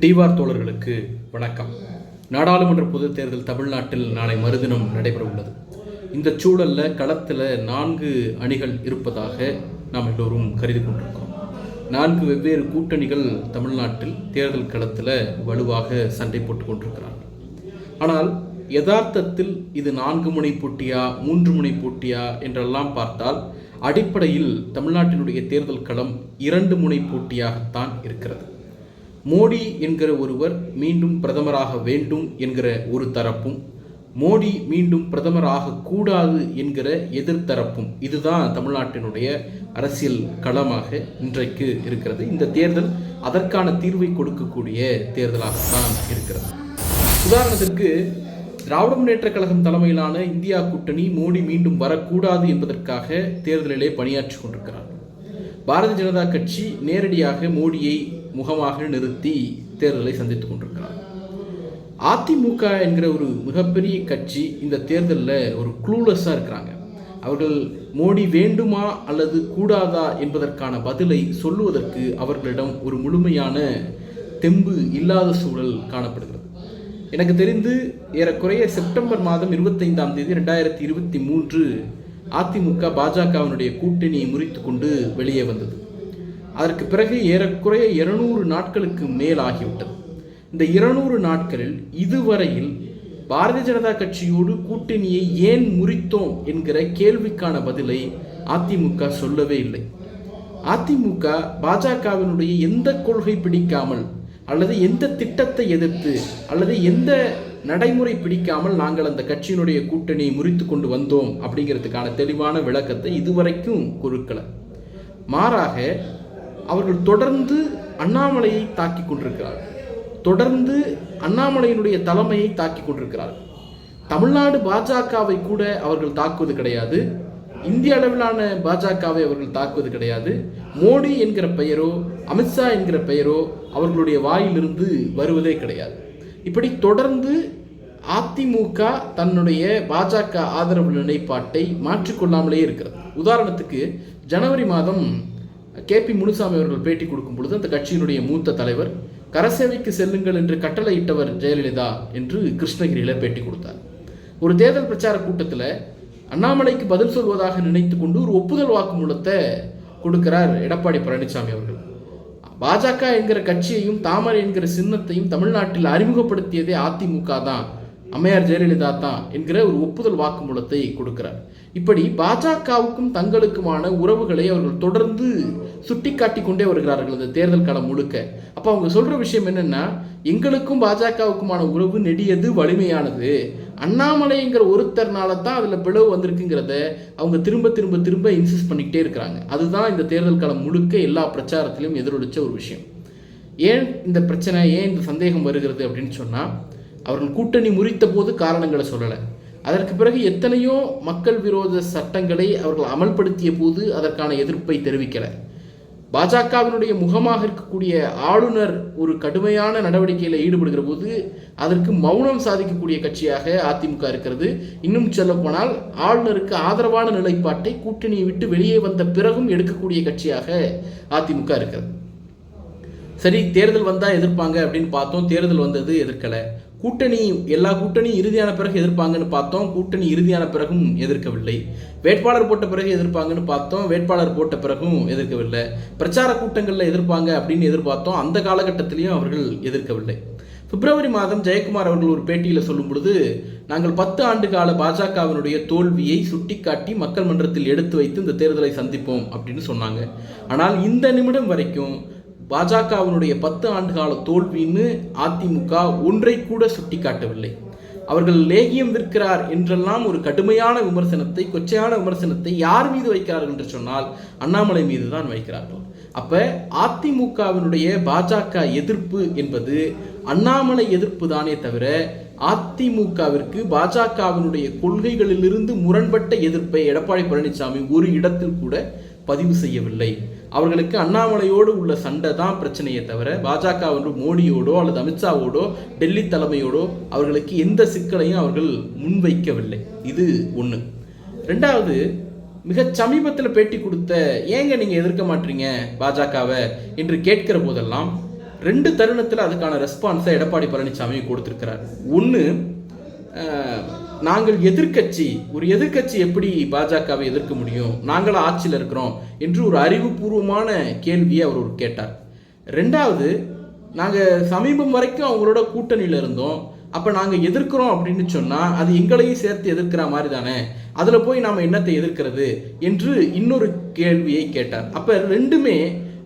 டிவார் தோழர்களுக்கு வணக்கம். நாடாளுமன்ற பொதுத் தேர்தல் தமிழ்நாட்டில் நாளை மறுதினம் நடைபெற உள்ளது இந்த சூழல்ல களத்தில் நான்கு அணிகள் இருப்பதாக நாம் எல்லோரும் கருதி கொண்டிருக்கிறோம். நான்கு வெவ்வேறு கூட்டணிகள் தமிழ்நாட்டில் தேர்தல் களத்தில் வலுவாக சண்டை போட்டுக் கொண்டிருக்கிறார்கள். ஆனால் யதார்த்தத்தில் இது நான்கு முனை போட்டியா மூன்று முனை போட்டியா என்றெல்லாம் பார்த்தால் அடிப்படையில் தமிழ்நாட்டினுடைய தேர்தல் களம் இரண்டு முனை போட்டியாகத்தான் இருக்கிறது. மோடி என்கிற ஒருவர் மீண்டும் பிரதமராக வேண்டும் என்கிற ஒரு தரப்பும் மோடி மீண்டும் பிரதமராக கூடாது என்கிற எதிர்த்தரப்பும் இதுதான் தமிழ்நாட்டினுடைய அரசியல் களமாக இன்றைக்கு இருக்கிறது. இந்த தேர்தல் அதற்கான தீர்வை கொடுக்கக்கூடிய தேர்தலாகத்தான் இருக்கிறது. உதாரணத்திற்கு திராவிட முன்னேற்ற கழகம் தலைமையிலான இந்தியா கூட்டணி மோடி மீண்டும் வரக்கூடாது என்பதற்காக தேர்தலிலே பணியாற்றி கொண்டிருக்கிறார். பாரதிய ஜனதா கட்சி நேரடியாக மோடியை முகமாக நிறுத்தி தேர்தலை சந்தித்துக் கொண்டிருக்கிறார். அதிமுக என்கிற ஒரு மிகப்பெரிய கட்சி இந்த தேர்தலில் ஒரு க்ளூலெஸ்ஸாக இருக்கிறாங்க. அவர்கள் மோடி வேண்டுமா அல்லது கூடாதா என்பதற்கான பதிலை சொல்லுவதற்கு அவர்களிடம் ஒரு முழுமையான தெம்பு இல்லாத சூழல் காணப்படுகிறது. எனக்கு தெரிந்து ஏறக்குறைய செப்டம்பர் மாதம் இருபத்தைந்தாம் தேதி ரெண்டாயிரத்தி இருபத்தி மூன்று அதிமுக பாஜகவினுடைய கூட்டணியை முறித்து கொண்டு வெளியே வந்தது. அதற்கு பிறகு ஏறக்குறைய இருநூறு நாட்களுக்கு மேல் ஆகிவிட்டது இந்த இருநூறு நாட்களில் இதுவரையில் பாரதிய ஜனதா கட்சியோடு கூட்டணியை ஏன் முறித்தோம் என்கிற கேள்விக்கான பதிலை அதிமுக சொல்லவே இல்லை. அதிமுக பாஜகவினுடைய எந்த கொள்கை பிடிக்காமல் அல்லது எந்த திட்டத்தை எதிர்த்து அல்லது எந்த நடைமுறை பிடிக்காமல் நாங்கள் அந்த கட்சியினுடைய கூட்டணியை முறித்து கொண்டு வந்தோம் அப்படிங்கிறதுக்கான தெளிவான விளக்கத்தை இதுவரைக்கும் கொடுக்கல. மாறாக அவர்கள் தொடர்ந்து அண்ணாமலையை தாக்கி கொண்டிருக்கிறார்கள் தொடர்ந்து அண்ணாமலையினுடைய தலைமையை தாக்கி கொண்டிருக்கிறார்கள் தமிழ்நாடு பாஜகவை கூட அவர்கள் தாக்குவது கிடையாது. இந்திய அளவிலான பாஜகவை அவர்கள் தாக்குவது கிடையாது. மோடி என்கிற பெயரோ அமித்ஷா என்கிற பெயரோ அவர்களுடைய வாயிலிருந்து வருவதே கிடையாது. இப்படி தொடர்ந்து அதிமுக தன்னுடைய பாஜக ஆதரவு நிலைப்பாட்டை மாற்றிக்கொள்ளாமலே இருக்கிறது. உதாரணத்துக்கு ஜனவரி மாதம் கே பி முனுசாமி அவர்கள் பேட்டி கொடுக்கும் பொழுது அந்த கட்சியினுடைய மூத்த தலைவர் கரசேவைக்கு செல்லுங்கள் என்று கட்டளையிட்டவர் ஜெயலலிதா என்று கிருஷ்ணகிரியில் பேட்டி கொடுத்தார். ஒரு தேர்தல் பிரச்சார கூட்டத்தில் அண்ணாமலைக்கு பதில் சொல்வதாக நினைத்து கொண்டு ஒரு ஒப்புதல் வாக்குமூலத்தை கொடுக்கிறார் எடப்பாடி பழனிசாமி அவர்கள். பாஜக என்கிற கட்சியையும் தாமரை என்கிற சின்னத்தையும் தமிழ்நாட்டில் அறிமுகப்படுத்தியதே அதிமுக தான். அம்மையார் ஜெயலலிதா தான் என்கிற ஒரு ஒப்புதல் வாக்குமூலத்தை கொடுக்கிறார். இப்படி பாஜகவுக்கும் தங்களுக்குமான உறவுகளை அவர்கள் தொடர்ந்து சுட்டிக்காட்டி கொண்டே வருகிறார்கள் இந்த தேர்தல் காலம் முழுக்க. அப்போ அவங்க சொல்ற விஷயம் என்னன்னா எங்களுக்கும் பாஜகவுக்குமான உறவு நெடியது வலிமையானது. அண்ணாமலைங்கிற ஒருத்தர்னால தான் அதில் பிளவு வந்திருக்குங்கிறத அவங்க திரும்ப திரும்ப திரும்ப இன்சிஸ்ட் பண்ணிக்கிட்டே இருக்கிறாங்க. அதுதான் இந்த தேர்தல் காலம் முழுக்க எல்லா பிரச்சாரத்திலும் எதிரொலிச்ச ஒரு விஷயம். ஏன் இந்த பிரச்சனை ஏன் இந்த சந்தேகம் வருகிறது அப்படின்னு சொன்னால் அவர்கள் கூட்டணி முறித்த போது காரணங்களை சொல்லலை. அதற்கு பிறகு எத்தனையோ மக்கள் விரோத சட்டங்களை அவர்கள் அமல்படுத்திய போது அதற்கான எதிர்ப்பை தெரிவிக்கலை. பாஜகவினுடைய முகமாக இருக்கக்கூடிய ஆளுநர் ஒரு கடுமையான நடவடிக்கையில் ஈடுபடுகிற போது அதற்கு மௌனம் சாதிக்கக்கூடிய கட்சியாக அதிமுக இருக்கிறது. இன்னும் சொல்லப்போனால் ஆளுநருக்கு ஆதரவான நிலைப்பாட்டை கூட்டணியை விட்டு வெளியே வந்த பிறகும் எடுக்கக்கூடிய கட்சியாக அதிமுக இருக்கிறது. சரி தேர்தல் வந்தால் எதிர்ப்பாங்க அப்படின்னு பார்த்தோம். தேர்தல் வந்தது எதிர்க்கலை. கூட்டணி எல்லா கூட்டணியும் இறுதியான பிறகு எதிர்ப்பாங்கன்னு பார்த்தோம். கூட்டணி இறுதியான பிறகும் எதிர்க்கவில்லை. வேட்பாளர் போட்ட பிறகு எதிர்ப்பாங்கன்னு பார்த்தோம். வேட்பாளர் போட்ட பிறகும் எதிர்க்கவில்லை. பிரச்சார கூட்டங்களில் எதிர்ப்பாங்க அப்படின்னு எதிர்பார்த்தோம். அந்த காலகட்டத்திலையும் அவர்கள் எதிர்க்கவில்லை. பிப்ரவரி மாதம் ஜெயக்குமார் அவர்கள் ஒரு பேட்டியில் சொல்லும் பொழுது நாங்கள் பத்து ஆண்டு கால பாஜகவினுடைய தோல்வியை சுட்டிக்காட்டி மக்கள் மன்றத்தில் எடுத்து வைத்து இந்த தேர்தலை சந்திப்போம் அப்படின்னு சொன்னாங்க. ஆனால் இந்த நிமிடம் வரைக்கும் பாஜகவினுடைய பத்து ஆண்டு கால தோல்வின்னு அதிமுக ஒன்றை கூட சுட்டிக்காட்டவில்லை. அவர்கள் லேகியம் விற்கிறார் என்றெல்லாம் ஒரு கடுமையான விமர்சனத்தை கொச்சையான விமர்சனத்தை யார் மீது வைக்கிறார்கள் என்று சொன்னால் அண்ணாமலை மீது தான் வைக்கிறார்கள். அப்ப அதிமுகவினுடைய பாஜக எதிர்ப்பு என்பது அண்ணாமலை எதிர்ப்பு தானே தவிர அதிமுகவிற்கு பாஜகவினுடைய கொள்கைகளிலிருந்து முரண்பட்ட எதிர்ப்பை எடப்பாடி பழனிசாமி ஒரு இடத்தில் கூட பதிவு செய்யவில்லை. அவர்களுக்கு அண்ணாமலையோடு உள்ள சண்டை தான் பிரச்சனையே தவிர பாஜக வந்து மோடியோடோ அல்லது அமித்ஷாவோடோ டெல்லி தலைமையோடோ அவர்களுக்கு எந்த சிக்கலையும் அவர்கள் முன்வைக்கவில்லை. இது ஒன்று ரெண்டாவது மிக சமீபத்தில் பேட்டி கொடுத்த ஏங்க நீங்கள் எதிர்க்க மாட்டீங்க பாஜகவை என்று கேட்கிற போதெல்லாம் ரெண்டு தருணத்தில் அதுக்கான ரெஸ்பான்ஸை எடப்பாடி பழனிசாமி கொடுத்துருக்கிறார். ஒன்று நாங்கள் எதிர்க்கட்சி ஒரு எதிர்க்கட்சி எப்படி பாஜகவை எதிர்க்க முடியும்? நாங்கள் ஆட்சியில் இருக்கிறோம் என்று ஒரு அறிவுபூர்வமான கேள்வியை அவர் ஒரு கேட்டார். ரெண்டாவது நாங்கள் சமீபம் வரைக்கும் அவங்களோட கூட்டணியில் இருந்தோம். அப்போ நாங்கள் எதிர்க்கிறோம் அப்படின்னு சொன்னால் அது எங்களையும் சேர்த்து எதிர்க்கிற மாதிரி தானே? அதில் போய் நாம் என்னத்தை எதிர்க்கிறது? என்று இன்னொரு கேள்வியை கேட்டார். அப்போ ரெண்டுமே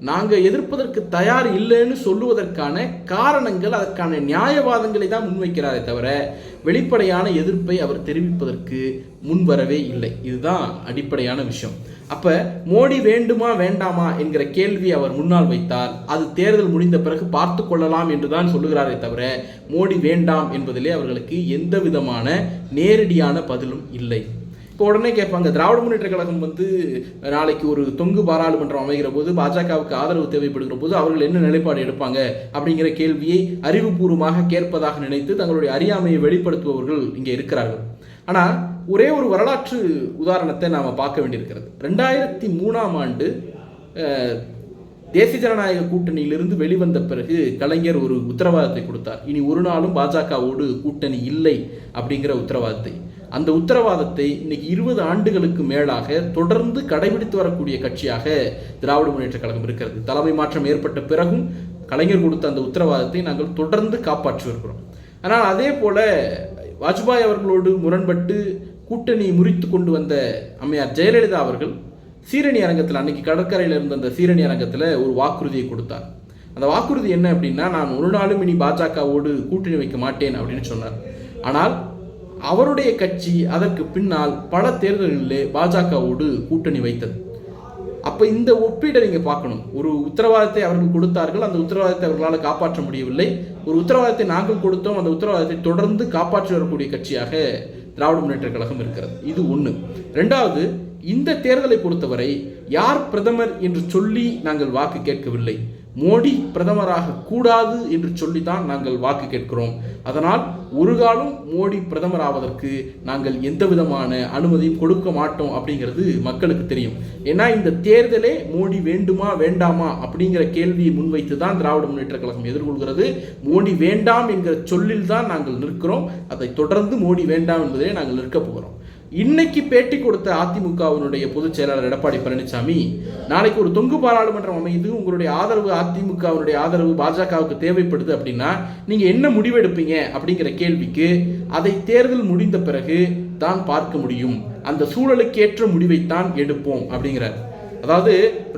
நாங்கள் எதிர்ப்பதற்கு தயார் இல்லைன்னு சொல்லுவதற்கான காரணங்கள் அதற்கான நியாயவாதங்களை தான் முன்வைக்கிறாரே தவிர வெளிப்படையான எதிர்ப்பை அவர் தெரிவிப்பதற்கு முன்வரவே இல்லை. இதுதான் அடிப்படையான விஷயம். அப்ப மோடி வேண்டுமா வேண்டாமா என்கிற கேள்வி அவர் முன்னால் வைத்தால் அது தேர்தல் முடிந்த பிறகு பார்த்து கொள்ளலாம் என்றுதான் சொல்லுகிறாரே தவிர மோடி வேண்டாம் என்பதிலே அவர்களுக்கு எந்த விதமான நேரடியான பதிலும் இல்லை. இப்போ உடனே கேட்பாங்க திராவிட முன்னேற்ற கழகம் வந்து நாளைக்கு ஒரு தொங்கு பாராளுமன்றம் அமைகிற போது பாஜகவுக்கு ஆதரவு தேவைப்படுகிற போது அவர்கள் என்ன நிலைப்பாடு எடுப்பாங்க அப்படிங்கிற கேள்வியை அறிவுபூர்வமாக கேட்பதாக நினைத்து தங்களுடைய அறியாமையை வெளிப்படுத்துபவர்கள் இங்கே இருக்கிறார்கள். ஆனால் ஒரே ஒரு வரலாற்று உதாரணத்தை நாம் பார்க்க வேண்டியிருக்கிறது. ரெண்டாயிரத்தி மூணாம் ஆண்டு தேசிய ஜனநாயக கூட்டணியிலிருந்து வெளிவந்த பிறகு கலைஞர் ஒரு உத்தரவாதத்தை கொடுத்தார். இனி ஒரு நாளும் பாஜகவோடு கூட்டணி இல்லை அப்படிங்கிற உத்தரவாதத்தை. அந்த உத்தரவாதத்தை இன்னைக்கு இருபது ஆண்டுகளுக்கு மேலாக தொடர்ந்து கடைபிடித்து வரக்கூடிய கட்சியாக திராவிட முன்னேற்ற கழகம் இருக்கிறது. தலைமை மாற்றம் ஏற்பட்ட பிறகும் கலைஞர் கொடுத்த அந்த உத்தரவாதத்தை நாங்கள் தொடர்ந்து காப்பாற்றி வருகிறோம் ஆனால் அதே போல வாஜ்பாய் அவர்களோடு முரண்பட்டு கூட்டணி முறித்து கொண்டு வந்த அம்மையார் ஜெயலலிதா அவர்கள் சீரணி அரங்கத்தில் அன்னைக்கு கடற்கரையில் இருந்த அந்த சீரணி அரங்கத்தில் ஒரு வாக்குறுதியை கொடுத்தார். அந்த வாக்குறுதி என்ன அப்படின்னா நான் ஒரு நாளும் இனி பாஜகவோடு கூட்டணி வைக்க மாட்டேன் அப்படின்னு சொன்னார். ஆனால் அவருடைய கட்சி அதற்கு பின்னால் பல தேர்தல்களிலே பாஜகவோடு கூட்டணி வைத்தது. அப்போ இந்த ஒப்பீடை நீங்கள் பார்க்கணும். ஒரு உத்தரவாதத்தை அவர்கள் கொடுத்தார்கள் அந்த உத்தரவாதத்தை அவர்களால் காப்பாற்ற முடியவில்லை. ஒரு உத்தரவாதத்தை நாங்கள் கொடுத்தோம் அந்த உத்தரவாதத்தை தொடர்ந்து காப்பாற்றி வரக்கூடிய கட்சியாக திராவிட முன்னேற்ற கழகம் இருக்கிறது. இது ஒன்று ரெண்டாவது இந்த தேர்தலை பொறுத்தவரை யார் பிரதமர் என்று சொல்லி நாங்கள் வாக்கு கேட்கவில்லை. மோடி பிரதமராக கூடாது என்று சொல்லித்தான் நாங்கள் வாக்கு கேட்கிறோம். அதனால் ஒரு காலம் மோடி பிரதமர் ஆவதற்கு நாங்கள் எந்த விதமான அனுமதியும் கொடுக்க மாட்டோம் அப்படிங்கிறது மக்களுக்கு தெரியும். ஏன்னா இந்த தேர்தலே மோடி வேண்டுமா வேண்டாமா அப்படிங்கிற கேள்வியை முன்வைத்து தான் திராவிட முன்னேற்ற கழகம் எதிர்கொள்கிறது. மோடி வேண்டாம் என்கிற சொல்லில் தான் நாங்கள் நிற்கிறோம். அதை தொடர்ந்து மோடி வேண்டாம் என்பதிலே நாங்கள் நிற்க போகிறோம். இன்னைக்கு பேட்டி கொடுத்த அதிமுகவினுடைய பொதுச் செயலாளர் எடப்பாடி பழனிசாமி நாளைக்கு ஒரு தொங்கு பாராளுமன்றம் அமையுது உங்களுடைய ஆதரவு அதிமுகவினுடைய ஆதரவு பாஜகவுக்கு தேவைப்படுது அப்படின்னா நீங்க என்ன முடிவெடுப்பீங்க அப்படிங்கிற கேள்விக்கு அதை தேர்தல் முடிந்த பிறகு தான் பார்க்க முடியும். அந்த சூழலுக்கேற்ற முடிவைத்தான் எடுப்போம் அப்படிங்கிறார். அதாவது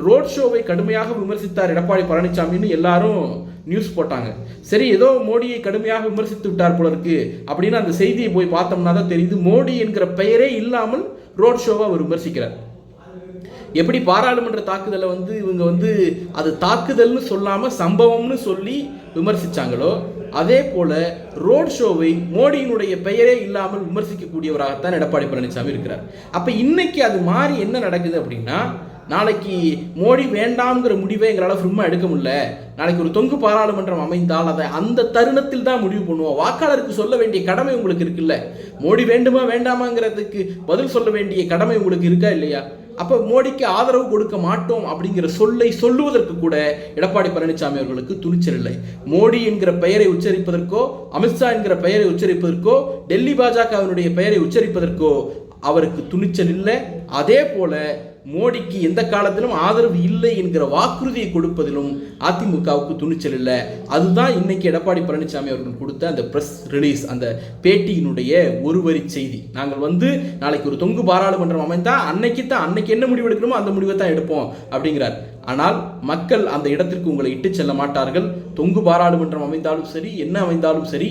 ரோட் ஷோவை கடுமையாக விமர்சித்தார் எடப்பாடி பழனிசாமின்னு எல்லாரும் நியூஸ் போட்டாங்க. சரி ஏதோ மோடியை கடுமையாக விமர்சித்து விட்டார் போல இருக்கு அப்படின்னு அந்த செய்தியை போய் பார்த்தோம்னா தான் தெரியுது. மோடி என்கிற பெயரே இல்லாமல் ரோட் ஷோவை அவர் விமர்சிக்கிறார். எப்படி பாராளுமன்ற தாக்குதலை வந்து இவங்க வந்து அது தாக்குதல்னு சொல்லாமல் சம்பவம்னு சொல்லி விமர்சிச்சாங்களோ அதே போல ரோட் ஷோவை மோடியினுடைய பெயரே இல்லாமல் விமர்சிக்கக்கூடியவராகத்தான் எடப்பாடி பழனிசாமி இருக்கிறார். அப்போ இன்னைக்கு அது மாறி என்ன நடக்குது அப்படின்னா நாளைக்கு மோடி வேண்டாம்ங்கிற முடிவை எங்களால் சும்மா எடுக்க முடியல. நாளைக்கு ஒரு தொங்கு பாராளுமன்றம் அமைந்தால் அதை அந்த தருணத்தில் தான் முடிவு பண்ணுவோம். வாக்காளருக்கு சொல்ல வேண்டிய கடமை உங்களுக்கு இருக்குல்ல? மோடி வேண்டுமா வேண்டாமாங்கிறதுக்கு பதில் சொல்ல வேண்டிய கடமை உங்களுக்கு இருக்கா இல்லையா? அப்போ மோடிக்கு ஆதரவு கொடுக்க மாட்டோம் அப்படிங்கிற சொல்லை சொல்லுவதற்கு கூட எடப்பாடி பழனிசாமி அவர்களுக்கு துணிச்சல் இல்லை. மோடி என்கிற பெயரை உச்சரிப்பதற்கோ அமித்ஷா என்கிற பெயரை உச்சரிப்பதற்கோ டெல்லி பாஜகவினுடைய பெயரை உச்சரிப்பதற்கோ அவருக்கு துணிச்சல் இல்லை. அதே போல மோடிக்கு எந்த காலத்திலும் ஆதரவு இல்லை என்கிற வாக்குறுதியை கொடுப்பதிலும் அதிமுகவுக்கு துணிச்சல் இல்லை. அதுதான் இன்னைக்கு எடப்பாடி பழனிசாமி அவர்கள் கொடுத்த அந்த பிரஸ் ரிலீஸ் அந்த பேட்டியினுடைய ஒரு வரி செய்தி. நாங்கள் வந்து நாளைக்கு ஒரு தொங்கு பாராளுமன்றம் அமைந்தால் அன்னைக்கு தான் அன்னைக்கு என்ன முடிவு எடுக்கணுமோ அந்த முடிவை தான் எடுப்போம் அப்படிங்கிறார். ஆனால் மக்கள் அந்த இடத்திற்கு உங்களை இட்டு செல்ல மாட்டார்கள். தொங்கு பாராளுமன்றம் அமைந்தாலும் சரி என்ன அமைந்தாலும் சரி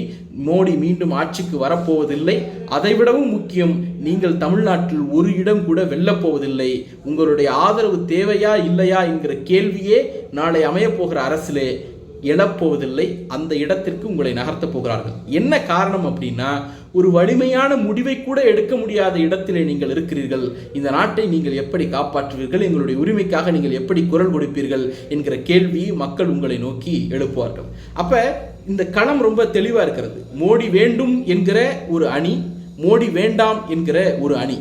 மோடி மீண்டும் ஆட்சிக்கு வரப்போவதில்லை. அதைவிடவும் முக்கியம் நீங்கள் தமிழ்நாட்டில் ஒரு இடம் கூட வெல்லப்போவதில்லை உங்களுடைய ஆதரவு தேவையா இல்லையா என்கிற கேள்வியே நாளை அமையப்போகிற அரசிலே. எழப்போவதில்லை. அந்த இடத்திற்கு உங்களை நகர்த்தப் போகிறார்கள். என்ன காரணம் அப்படின்னா ஒரு வலிமையான முடிவை கூட எடுக்க முடியாத இடத்திலே நீங்கள் இருக்கிறீர்கள். இந்த நாட்டை நீங்கள் எப்படி காப்பாற்றுவீர்கள்? எங்களுடைய உரிமைக்காக நீங்கள் எப்படி குரல் கொடுப்பீர்கள்? என்கிற கேள்வியை மக்கள் உங்களை நோக்கி எழுப்புவார்கள். அப்ப இந்த களம் ரொம்ப தெளிவா இருக்கிறது. மோடி வேண்டும் என்கிற ஒரு அணி மோடி வேண்டாம் என்கிற ஒரு அணி.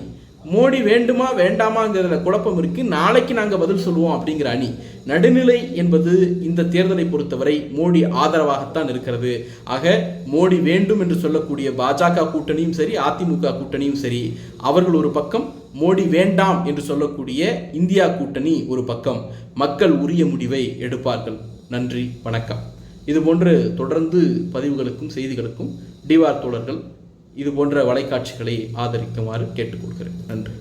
மோடி வேண்டுமா வேண்டாமாங்கிறதுல குழப்பம் இருக்கு. நாளைக்கு நாங்கள் பதில் சொல்லுவோம் அப்படிங்கிற அணி. நடுநிலை என்பது இந்த தேர்தலை பொறுத்தவரை மோடி ஆதரவாகத்தான் இருக்கிறது. ஆக மோடி வேண்டும் என்று சொல்லக்கூடிய பாஜக கூட்டணியும் சரி அதிமுக கூட்டணியும் சரி அவர்கள் ஒரு பக்கம் மோடி வேண்டாம் என்று சொல்லக்கூடிய இந்தியா கூட்டணி ஒரு பக்கம். மக்கள் உரிய முடிவை எடுப்பார்கள். நன்றி வணக்கம். இதுபோன்று தொடர்ந்து பதிவுகளுக்கும் செய்திகளுக்கும் டிவார் தோழர்கள் இது போன்ற வலைக்காட்சிகளை ஆதரிக்குமாறு கேட்டுக்கொள்கிறேன். நன்றி.